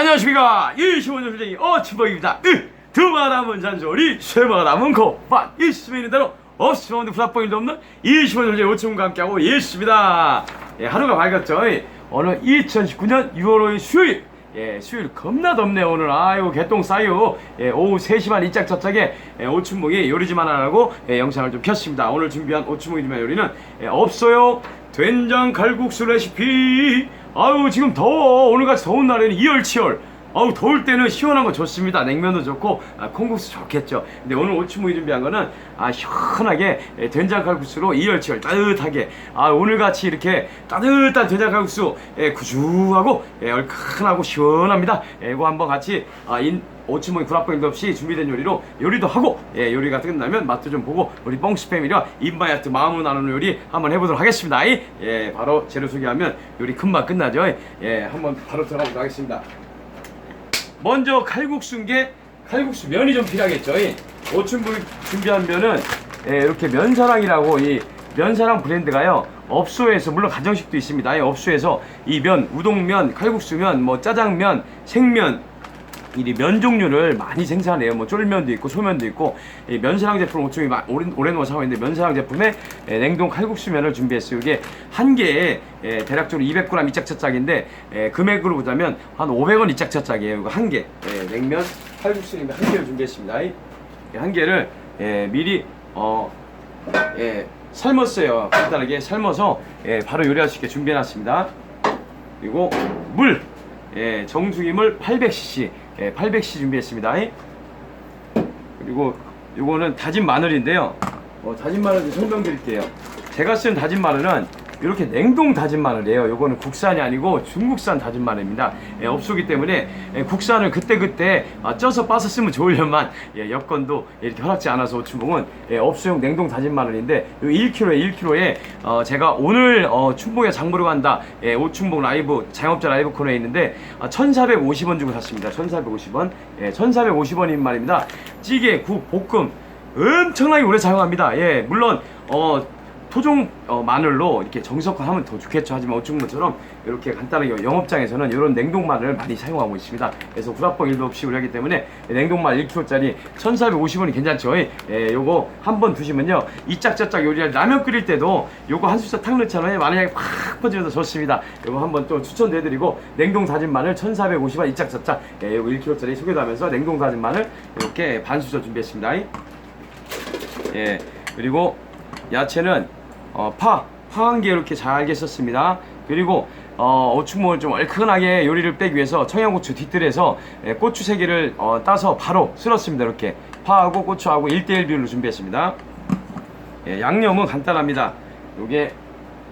안녕하십니까. 25년 후쟁이 어치버입니다. 두말하면 잔소리 쇠말하면 고반 있으면 있는 대로 없으면 후라뽕 일도 없는 25년 후쟁이 오치문과 함께하고 있습니다. 예, 하루가 밝았죠. 예, 오늘 2019년 6월 5일 수요일. 예, 수요일 겁나 덥네 오늘. 아이고 개똥 싸요. 예, 오후 3시 반 이짝 저짝에 예, 오춘목이 요리지만 하라고 예, 영상을 좀 켰습니다. 오늘 준비한 오춘목이지만 요리는 예, 없어요. 된장 칼국수 레시피 아유 지금 더워. 오늘같이 더운 날에는 이열치열. 아우 더울 때는 시원한 거 좋습니다. 냉면도 좋고 아, 콩국수 좋겠죠. 근데 오늘 오춘목이 준비한 거는 아 시원하게 예, 된장 칼국수로 이열치열 따뜻하게 아 오늘같이 이렇게 따뜻한 된장 칼국수 예, 구수하고 예, 얼큰하고 시원합니다. 예, 이거 한번 같이 아, 인, 오치모이 구락병도 없이 준비된 요리로 요리도 하고 예, 요리가 끝나면 맛도 좀 보고 우리 뻥스팸이랑 입맛 마음으로 나누는 요리 한번 해보도록 하겠습니다 이, 예, 바로 재료 소개하면 요리 금방 끝나죠 예, 한번 바로 들어가보도록 하겠습니다 먼저 칼국수인 게 칼국수 면이 좀 필요하겠죠. 이 오춘부 준비한 면은 예, 이렇게 면사랑이라고 이 면사랑 브랜드가요. 업소에서 물론 가정식도 있습니다. 이 업소에서 이 면, 우동면, 칼국수면, 뭐 짜장면, 생면 이 면 종류를 많이 생산해요. 뭐 쫄면도 있고 소면도 있고 이 면사랑 제품 오충이 마- 오래 오래 사고 있는데 면사랑 제품에 예, 냉동 칼국수면을 준비했어요. 이게 한 개에 예, 대략적으로 200g 이짝차짝인데 예, 금액으로 보자면 한 500원 이짝차짝이에요. 이거 한 개. 예, 냉면 칼국수인데 한 개를 준비했습니다. 이, 이한 개를 예, 미리 어 예, 삶았어요. 간단하게 삶아서 예, 바로 요리할 수 있게 준비해놨습니다. 그리고 물, 예, 정수기물 800cc, 예, 800cc 준비했습니다. 그리고 요거는 다진 마늘인데요. 어, 다진 마늘 좀 설명드릴게요. 제가 쓴 다진 마늘은 이렇게 냉동 다진 마늘이에요. 요거는 국산이 아니고 중국산 다진 마늘입니다. 예, 업소기 때문에 예, 국산을 그때그때 아, 쪄서 빠서 쓰면 좋으려만 예, 여건도 이렇게 허락지 않아서 오춘봉은 예, 업소용 냉동 다진 마늘인데 요 1kg에 1kg에 어, 제가 오늘 어, 춘봉에 장 보러 간다 예, 오춘봉 라이브 자영업자 라이브 코너에 있는데 아, 1,450원 주고 샀습니다. 1,450원 예, 1,450원인 말입니다. 찌개, 국, 볶음 엄청나게 오래 사용합니다. 예, 물론 어 토종 어, 마늘로 이렇게 정석화하면 더 좋겠죠. 하지만 어충무처럼 이렇게 간단하게 영업장에서는 이런 냉동 마늘을 많이 사용하고 있습니다. 그래서 구락봉 일도 없이 우려하기 때문에 냉동 마늘 1kg짜리 1,450원이 괜찮죠. 예, 요거 한번 두시면요. 이짝저짝 요리할 라면 끓일 때도 요거 한 숫자 탁 넣잖아요. 마늘향이 팍 퍼지면서 좋습니다. 요거 한번 또 추천도 해드리고 냉동 다진 마늘 1,450원 이짝저짝 예, 요거 1kg짜리 소개도 하면서 냉동 다진 마늘 이렇게 반 수저 준비했습니다. 예, 그리고 야채는 어, 파, 파 한 개 이렇게 잘게 썼습니다. 그리고 어, 어충목을 좀 얼큰하게 요리를 빼기 위해서 청양고추 뒤뜰에서 예, 고추 세 개를 어, 따서 바로 쓸었습니다. 이렇게 파하고 고추하고 1대1 비율로 준비했습니다. 예, 양념은 간단합니다. 요게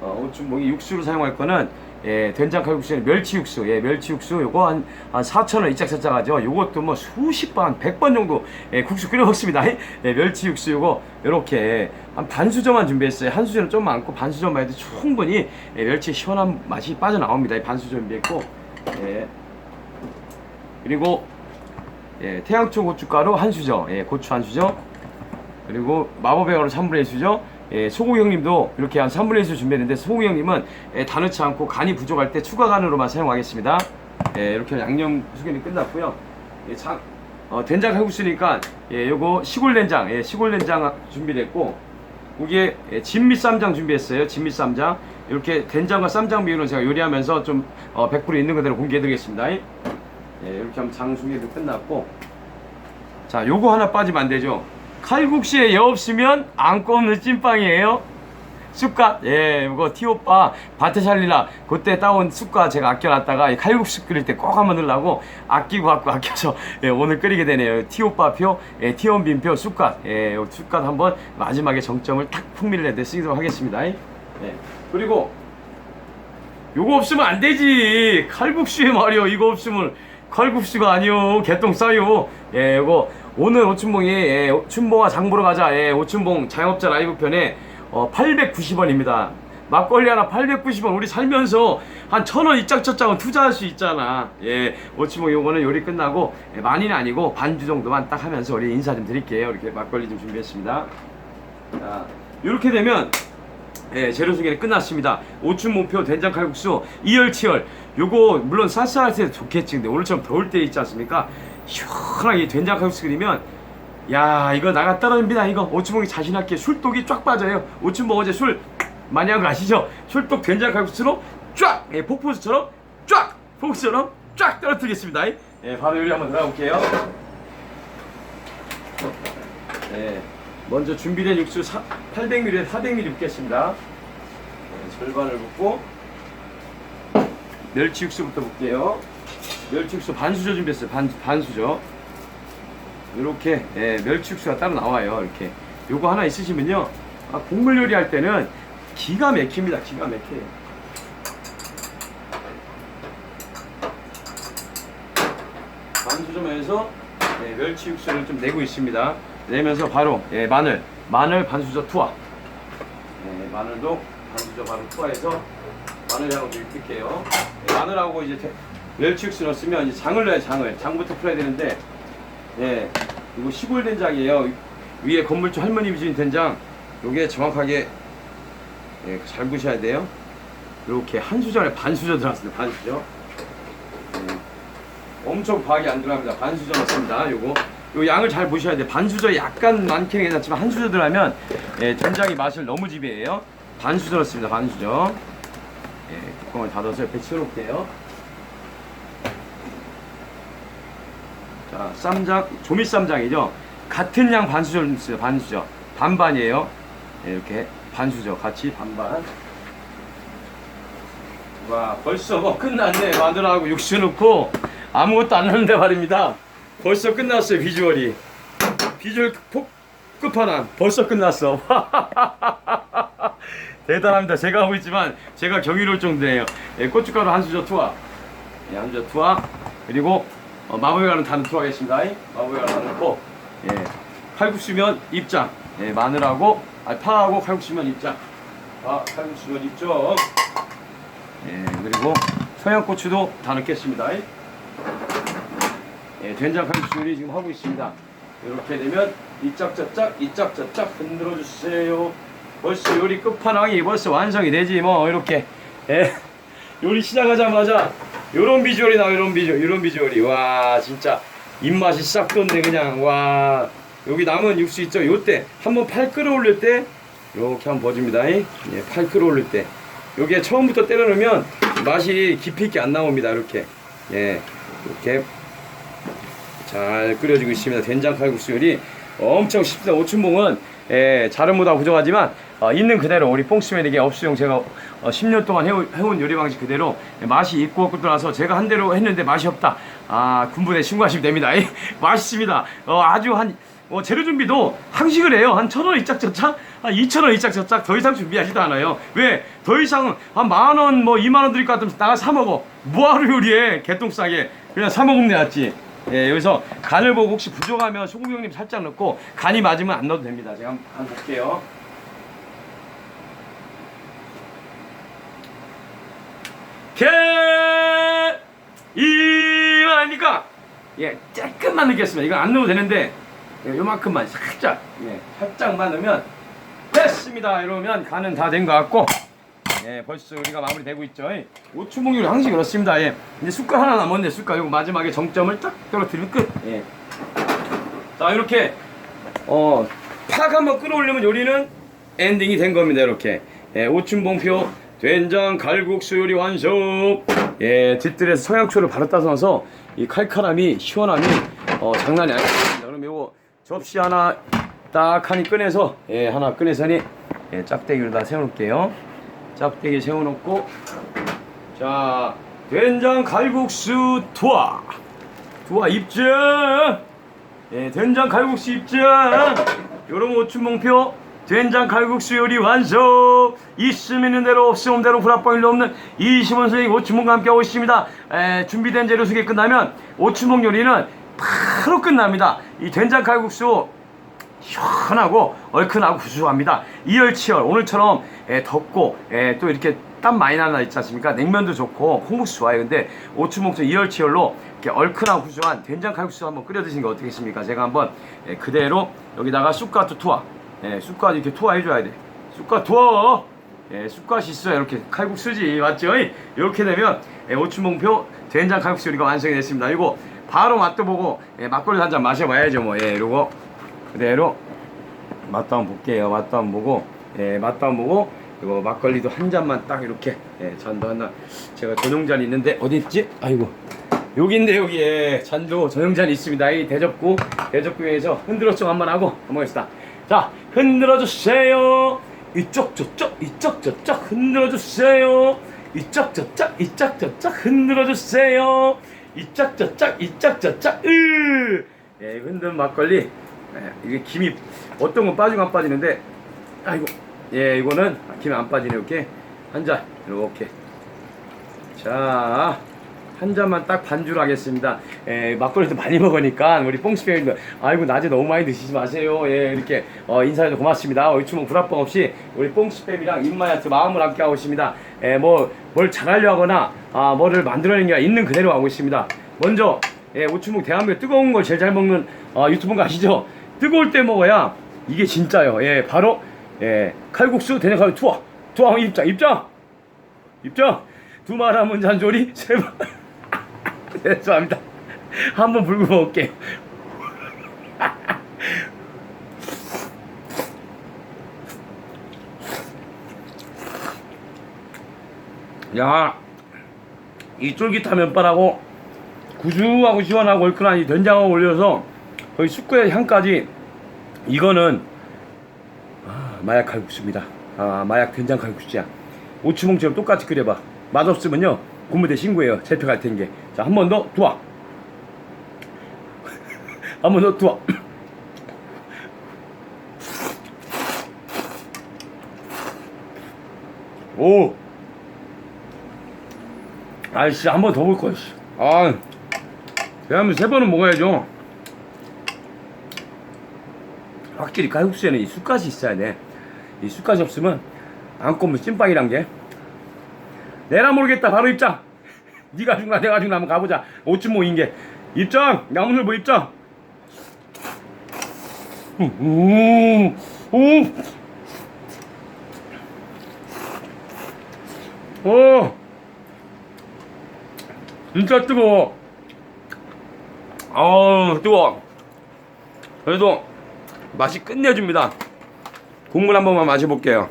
어, 오춘목이 육수로 사용할 거는 예, 된장 칼국수에 멸치 육수, 예, 멸치 육수 요거 한, 한 4,000원 이짝저짝 하죠. 요것도 뭐 수십 번, 한 100번 정도 예, 국수 끓여 먹습니다. 예, 멸치 육수 요거 요렇게 한 반 수저만 준비했어요. 한 수저는 좀 많고 반 수저만 해도 충분히 예, 멸치 시원한 맛이 빠져나옵니다. 이반 수저 준비했고 예. 그리고 예, 태양초 고춧가루 한 수저, 예, 고추 한 수저, 그리고 마법의 가루 3분의 1수죠. 예, 소고기 형님도 이렇게 한 3분의 1수 준비했는데 소고기 형님은 예, 다 넣지 않고 간이 부족할 때 추가 간으로만 사용하겠습니다. 예, 이렇게 양념 소개는 끝났고요. 예, 장, 어, 된장 칼국수니까 예, 요거 시골 된장, 예, 시골 된장 준비됐고 이게 예, 진미 쌈장 준비했어요. 진미 쌈장. 이렇게 된장과 쌈장 비율은 제가 요리하면서 좀 어, 100% 있는 그대로 공개해드리겠습니다. 예, 이렇게 하면 장 소개도 끝났고 자, 요거 하나 빠지면 안 되죠. 칼국수에 여 없으면 안 꼽는 찐빵이에요. 쑥갓, 예, 이거 티오빠 밭에 살리라 그때 따온 쑥갓 제가 아껴놨다가 이 칼국수 끓일 때 꼭 한번 넣으려고 아끼고 갖고 아껴서 예, 오늘 끓이게 되네요. 티오빠 표, 예, 티원빈표 쑥갓, 예, 요 쑥갓 한번 마지막에 정점을 탁 풍미를 내듯 쓰도록 하겠습니다. 예. 그리고 요거 없으면 안 되지. 칼국수에 말이요. 이거 없으면 칼국수가 아니요. 개똥 싸요. 예, 요거 오늘 오춘봉이 예, 춘봉아 장 보러 가자. 예, 오춘봉 자영업자 라이브 편에 어, 890원입니다. 막걸리 하나 890원. 우리 살면서 한 천 원 이짝 저짝은 투자할 수 있잖아. 예, 오춘봉 요거는 요리 끝나고 예, 많이는 아니고 반주 정도만 딱 하면서 우리 인사 좀 드릴게요. 이렇게 막걸리 좀 준비했습니다. 자, 이렇게 되면 예, 재료 소개는 끝났습니다. 오춘 몸표 된장 칼국수 이열치열. 요거 물론 쌀쌀할 때 좋겠지. 근데 오늘처럼 더울 때 있지 않습니까? 시원하게 된장 칼국수 끓이면 야 이거 나가 떨어집니다 이거. 오춘봉이 자신있게 술독이 쫙 빠져요. 오춘봉 어제 술 많이 한 거 아시죠? 술독 된장 칼국수로 쫙 예, 폭포수처럼 쫙 폭포수처럼 쫙 떨어뜨리겠습니다. 예, 바로 요리 한번 들어가 볼게요. 예, 먼저 준비된 육수 800ml에 400ml 붓겠습니다. 예, 절반을 붓고 멸치 육수부터 볼게요. 멸치 육수 반 수저 준비했어요. 반, 반 수저. 이렇게 예, 멸치 육수가 따로 나와요. 이렇게. 요거 하나 있으시면요. 아, 국물 요리 할 때는 기가 막힙니다. 기가 막혀요. 반 수저면서 예, 멸치 육수를 좀 내고 있습니다 내면서 바로 예, 마늘 마늘 반수저 투하 예, 마늘도 반수저 바로 투하해서 마늘하고 좀 익힐게요 예, 마늘하고 이제 대- 멸치 육수 넣었으면 이제 장을 넣어요 장을 장부터 풀어야 되는데 예, 이거 시골 된장이에요. 위에 건물주 할머님 이 주신 된장. 요게 정확하게 예, 잘 보셔야 돼요. 이렇게 한 수저에 반 수저 들어갔습니다. 반 수저. 예, 엄청 과하게 안 들어갑니다. 반 수저 넣습니다. 요거. 요 양을 잘 보셔야 돼요. 반 수저 약간 많긴 괜찮지만 한 수저 들어가면 예, 된장이 맛을 너무 지배해요. 반 수저 넣습니다. 반 수저. 예, 뚜껑을 닫아서 옆에 치워놓을게요. 자, 쌈장, 조미 쌈장이죠. 같은 양 반 수저 넣습니다. 반 수저. 반반이에요. 네, 이렇게 반 수저 같이 반반. 와, 벌써 뭐 끝났네. 마늘하고 육수 넣고 아무것도 안 넣는데 말입니다. 벌써 끝났어요, 비주얼이. 비주얼 폭 끝판왕. 벌써 끝났어. 대단합니다. 제가 하고 있지만 제가 경이로울 정도예요. 예, 고춧가루 한 수저 투하. 예, 한 수저 투하. 그리고 어, 마법의 가는 단을 투하하겠습니다. 마법의 가는 넣고 예, 칼국수면 입장. 예, 마늘하고 아, 파하고 칼국수면 입장. 파 칼국수면 입장. 예, 그리고 청양고추도 다 넣겠습니다. 예, 된장 칼국수 요리 지금 하고 있습니다. 이렇게 되면 이짝저짝 이짝저짝 흔들어 주세요. 벌써 요리 끝판왕이 벌써 완성이 되지 뭐 이렇게 예. 요리 시작하자마자 요런 비주얼이 나와 요런 비주얼 요런 비주얼이 와 진짜 입맛이 싹 돋네 그냥 와 여기 남은 육수 있죠 요때 한번 팔 끌어올릴 때 이렇게 한번 버줍니다 예, 팔 끌어올릴 때 요게 처음부터 때려 넣으면 맛이 깊이 있게 안 나옵니다 이렇게 예 이렇게 잘 끓여지고 있습니다. 된장 칼국수 요리 엄청 쉽습니다. 오춘봉은 예, 자른보다 부족하지만 어, 있는 그대로 우리 뽕스맨에게 업수용 제가 어, 10년 동안 해오, 해온 요리 방식 그대로 맛이 있고 떠나서 제가 한 대로 했는데 맛이 없다. 아 군부대 신고하시면 됩니다. 예, 맛있습니다. 어, 아주 한 어, 재료 준비도 한식을 해요. 한 천 원 이짝 저짝, 한 이천 원 이짝 저짝 더 이상 준비하지도 않아요. 왜? 더 이상 한 만 원, 뭐 이만 원 드릴 것 같으면 나가 사 먹어. 뭐하러 요리해? 개똥 싸게 그냥 사 먹으면 낫지. 예, 여기서 간을 보고 혹시 부족하면 소금 형님 살짝 넣고 간이 맞으면 안 넣어도 됩니다. 제가 한번 간 볼게요. 개 이거 아닙니까? 예, 조금만 넣겠습니다. 이거 안 넣어도 되는데 예, 요만큼만 살짝 예, 살짝만 넣으면 됐습니다. 이러면 간은 다 된 것 같고 예, 벌써 우리가 마무리되고 있죠. 예. 오추봉 요리 항상 그렇습니다. 예. 이제 숟갈 하나 남았네. 숟갈 이거 마지막에 정점을 딱 떨어뜨리면 끝. 예. 자, 이렇게 어, 팍 한번 끌어올리면 요리는 엔딩이 된 겁니다. 이렇게. 예, 오춘봉표 된장 갈국수 요리 완성. 예, 뒷뜰에서 청양초를 바로 따서 이 칼칼함이 시원함이 어, 장난이 아닙니다. 그럼 요거 접시 하나 딱 하니 꺼내서 예, 하나 꺼내서니 예, 짝대기로 다 세워놓을게요. 짝대기 세워놓고. 자 된장 칼국수 투하. 투하 입장 예 된장 칼국수 입장 요런 오춘몽표. 된장 칼국수 요리 완성. 있으면 있는 대로 없으면 대로 후라뻥일 없는 이시원 선생님 오춘몽과 함께하고 있습니다. 에, 준비된 재료 소개 끝나면 오춘몽 요리는 바로 끝납니다. 이 된장 칼국수 시원하고 얼큰하고 구수합니다. 이열치열 오늘처럼 예, 덥고 예, 또 이렇게 땀 많이 나는 날 있지 않습니까? 냉면도 좋고 콩국수 좋아요. 근데 오추목초 이열치열로 이렇게 얼큰하고 구수한 된장 칼국수 한번 끓여 드시는 게 어떻겠습니까? 제가 한번 예, 그대로 여기다가 쑥갓도 투하 예, 쑥갓 이렇게 투하해 줘야 돼. 쑥갓 투하 예, 쑥갓이 있어야 이렇게 칼국수지 맞죠? 이렇게 되면 예, 오춘봉표 된장 칼국수 요리가 완성이 됐습니다. 이거 바로 맛도 보고 예, 막걸리 한 잔 마셔봐야죠 뭐. 예, 이러고 그대로 맛도 한번 볼게요. 맛도 한번 보고 예, 맛도 한번 보고 이거 막걸리도 한 잔만 딱 이렇게 예, 잔도 하나 제가 전용잔 있는데 어디 있지? 아이고 여기인데 여기 에 잔도 전용잔이 있습니다. 이 대접구 대접구에서 흔들어 좀 한번 하고 한번 보겠습니다. 자 흔들어 주세요. 이쪽 저쪽 이쪽 저쪽 흔들어 주세요. 이쪽 저쪽 이쪽 저쪽 흔들어 주세요. 이쪽 저쪽 이쪽 저쪽 으 예, 흔든 막걸리 예, 이게 김이 어떤 건 빠지고 안 빠지는데 아이고 예 이거는 김이 안 빠지네 이렇게 한 잔 이렇게 자, 한 잔만 딱 반주로 하겠습니다. 예, 막걸리도 많이 먹으니까 우리 뽕스페인도 아이고 낮에 너무 많이 드시지 마세요. 예, 이렇게 어, 인사해도 고맙습니다. 주문 불합방 없이 우리 뽕스팸이랑 입마야트 마음을 함께 하고 있습니다. 예, 뭐뭘 잘하려 하거나 아, 뭐를 만들어내는 게 있는 그대로 하고 있습니다. 먼저 예, 오춘묵 대한민국 뜨거운 걸 제일 잘 먹는 어, 유튜브인 거 아시죠? 뜨거울 때 먹어야 이게 진짜요. 예, 바로 예, 칼국수 대장 칼국수 투어. 투어 입장 입장! 입장! 두 말하면 잔소리 세 번 죄송합니다. 한번 불고 먹을게요 야 이 쫄깃한 면발하고 구수하고 시원하고 얼큰한 이 된장을 올려서 거기 쑥의 향까지 이거는 아, 마약 칼국수입니다. 아, 마약 된장 칼국수야. 오추몽처럼 똑같이 끓여봐. 맛없으면요, 군부대 신고해요. 잡혀갈 텐게. 자, 한 번 더, 두와. 한번 더, 두와. 오! 아이씨, 한 번 더 볼 거야, 씨. 아, 대한민국 세 번은 먹어야죠. 확실히 칼국수에는 이 쑥갓이 있어야 돼. 이 쑥갓이 없으면 안 꼽으면 찐빵이란 게. 내라 모르겠다. 바로 입장. 네가 죽나 내가 죽나 한번 가보자. 오춘모인 게. 입장. 나무늘 보 입장. 오, 오, 오, 진짜 뜨거워. 아우 뜨거워. 그래도 맛이 끝내줍니다. 국물 한 번만 마셔볼게요.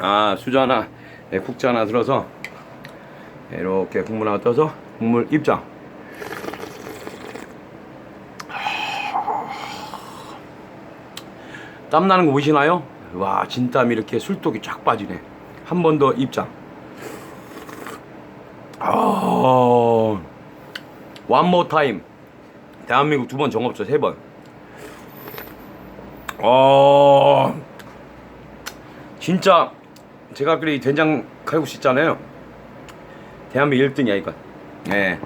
아 수저 하나, 네, 국자 하나 들어서 네, 이렇게 국물 하나 떠서 국물 입장. 땀 나는 거 보시나요? 와 진땀이 이렇게 술독이 쫙 빠지네. 한 번 더 입장. 아, one more. 대한민국 두 번 정없죠 세 번. 어 진짜 제가 그리 된장 칼국수 있잖아요. 대한민국 1등이야 이건. 예.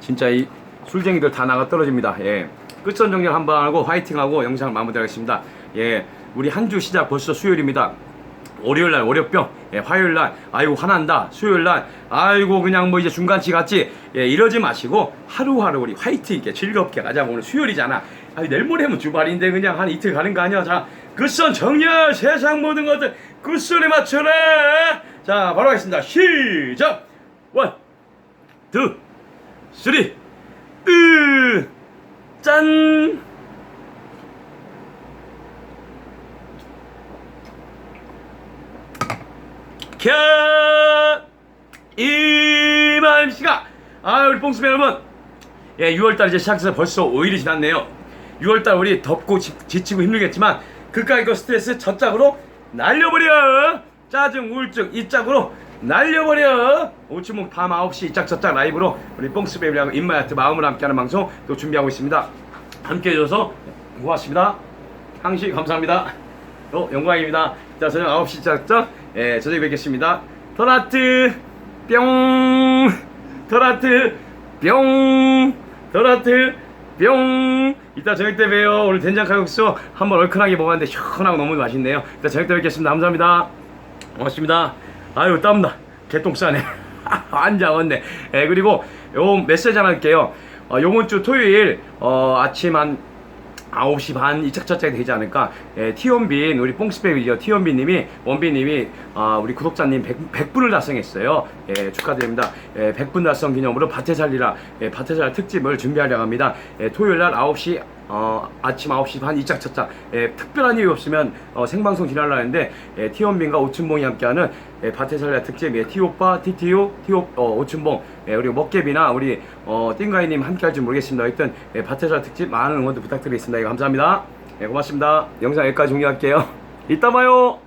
진짜 이 술쟁이들 다 나가 떨어집니다. 예. 끝선 정렬 한번 하고 화이팅하고 영상 마무리하겠습니다. 예. 우리 한 주 시작 벌써 수요일입니다. 월요일 날 월요병. 예, 화요일 날 아이고 화난다. 수요일 날 아이고 그냥 뭐 이제 중간치 같지 예, 이러지 마시고 하루하루 우리 화이팅 있게 즐겁게 가자. 오늘 수요일이잖아 아니 내일 모레면 주말인데 그냥 한 이틀 가는 거 아니야. 자 끝선 정렬 세상 모든 것들 끝선에 맞춰라. 자 바로 하겠습니다. 시작. 원, 투, 쓰리, 으, 짠. 캬 이만 씨가 아 우리 뽕수배 여러분. 예 6월달 이제 시작해서 벌써 5일이 지났네요 6월달 우리 덥고 지, 지치고 힘들겠지만 그까이 그 스트레스 저 짝으로 날려버려. 짜증 우울증 이 짝으로 날려버려. 오치목 밤 9시 이 짝 저짝 라이브로 우리 뽕스베이랑 인마야트 마음을 함께하는 방송 또 준비하고 있습니다. 함께 해줘서 고맙습니다. 항시 감사합니다. 또 영광입니다. 자 저녁 9시 짝짝 예 저녁에 뵙겠습니다. 터라트 뿅. 터라트 뿅. 터라트 뿅! 이따 저녁 때 봬요. 오늘 된장 칼국수 한번 얼큰하게 먹었는데 시원하고 너무 맛있네요. 이따 저녁 때 뵙겠습니다. 감사합니다. 고맙습니다. 아유 땀나. 개똥 싸네. 앉아 왔네. 예 그리고 요 메시지 하나 할게요. 어, 요번 주 토요일 어, 아침 한 9시 반 이짝저짝 되지 않을까? 예, 티원빈 우리 뽕스백이죠 티원빈님이 원빈님이 아, 우리 구독자님 100, 분을 달성했어요. 예, 축하드립니다. 예, 100분 달성 기념으로 밭에 살리라 예, 밭에 살리라 특집을 준비하려고 합니다. 예, 토요일날 9시 어, 아침 9시 반 이짝저짝 예, 특별한 이유 없으면 어, 생방송 했는데 예, 티원빈과 오춘봉이 함께하는 예, 밭에 살리라 특집 예, 티오빠 티티오 티오 어, 오춘봉 예, 그리고 먹개비나 우리 어, 띵가이님 함께 할지 모르겠습니다. 하여튼 예, 살리라 특집 많은 응원도 부탁드리겠습니다. 예, 감사합니다. 예, 고맙습니다. 영상 여기까지 종료할게요. 이따 봐요